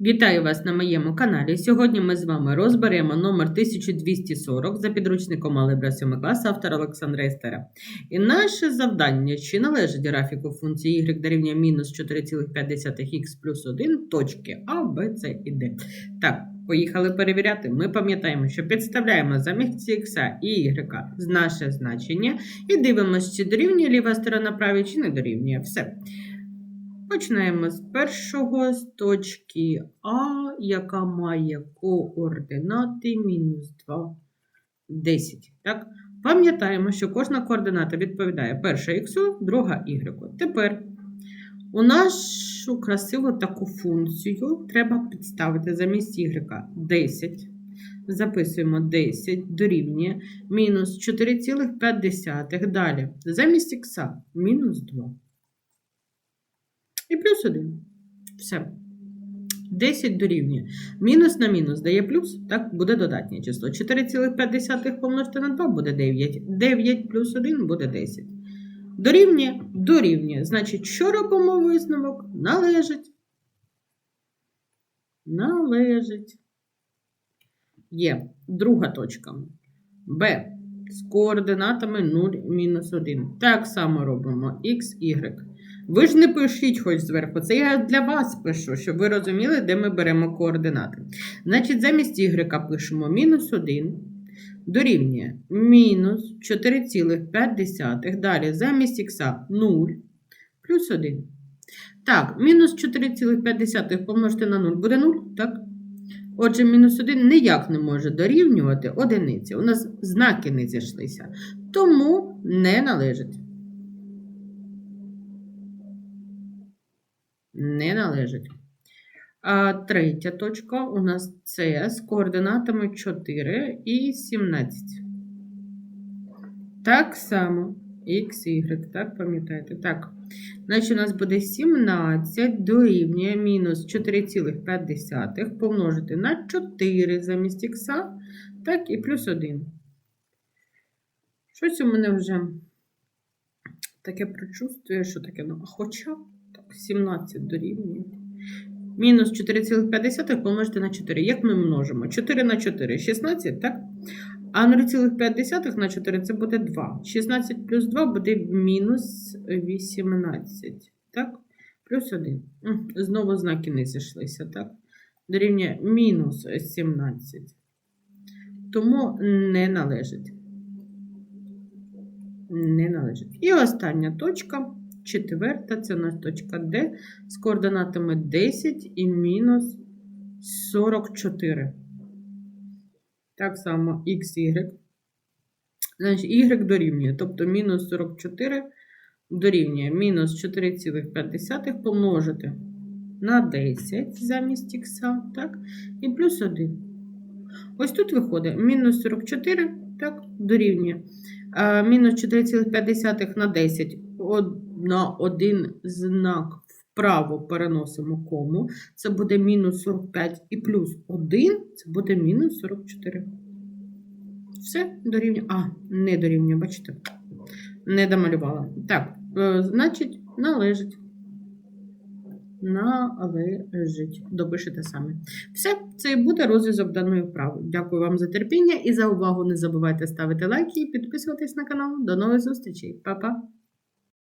Вітаю вас на моєму каналі. Сьогодні ми з вами розберемо номер 1240 за підручником Алебра 7 класу автора Олександра Істера. І наше завдання, чи належить графіку функції y дорівнює мінус 4,5х плюс 1 точки А, Б, С і Д. Так, поїхали перевіряти. Ми пам'ятаємо, що підставляємо замість х і y наше значення і дивимося, чи дорівнює ліва сторона правій, чи не дорівнює. Все. Починаємо з першого, з точки А, яка має координати мінус 2, 10. Так? Пам'ятаємо, що кожна координата відповідає перша х, друга y. Тепер у нашу красиву таку функцію треба підставити замість y 10. Записуємо 10 дорівнює мінус 4,5. Далі замість х мінус 2. І плюс 1. Все. 10 дорівнює. Мінус на мінус дає плюс, так, буде додатнє число. 4,5 помножити на 2 буде 9. 9 плюс 1 буде 10. Дорівнює? Дорівнює. Значить, що робимо висновок? Належить. Належить. Є друга точка. Б. З координатами 0, мінус 1. Так само робимо x, y. Ви ж не пишіть хоч зверху. Це я для вас пишу, щоб ви розуміли, де ми беремо координати. Значить, замість y пишемо мінус 1. Дорівнює мінус 4,5. Далі замість х 0 плюс 1. Так, мінус 4,5 помножити на 0 буде 0, так? Отже, мінус 1 ніяк не може дорівнювати одиниці. У нас знаки не зійшлися. Тому не належить. Не належить. А третя точка у нас С з координатами 4 і 17. Так само X, Y, так, пам'ятаєте? Так. Значить, у нас буде 17 дорівнює мінус 4,5 помножити на 4 замість х, так, і плюс 1. Щось у мене вже таке прочувствує, що таке, ну, хоча. 17 дорівнює. Мінус 4,5 помножити на 4. Як ми множимо? 4 на 4 16, так? А 0,5 на 4 це буде 2. 16 плюс 2 буде мінус 18. Так? Плюс 1. Знову знаки не зійшлися, так? Дорівнює мінус 17. Тому не належить. Не належить. І остання точка. Четверта, це у нас точка Д з координатами 10 і мінус 44. Так само х, y. Значить, y дорівнює. Тобто мінус 44 дорівнює мінус 4,5 помножити на 10 замість х, так, і плюс 1. Ось тут виходить мінус 44, так, дорівнює. Мінус 4,5 на 10 на один знак вправо переносимо кому. Це буде мінус 45 і плюс 1 це буде мінус 44. Все дорівнює. А, не дорівнює, бачите? Не домалювала. Так, е, значить, належить. Належить. Допишете самі. Все, це і буде розв'язок даної вправи. Дякую вам за терпіння і за увагу. Не забувайте ставити лайки і підписуватись на канал. До нових зустрічей. Па-па!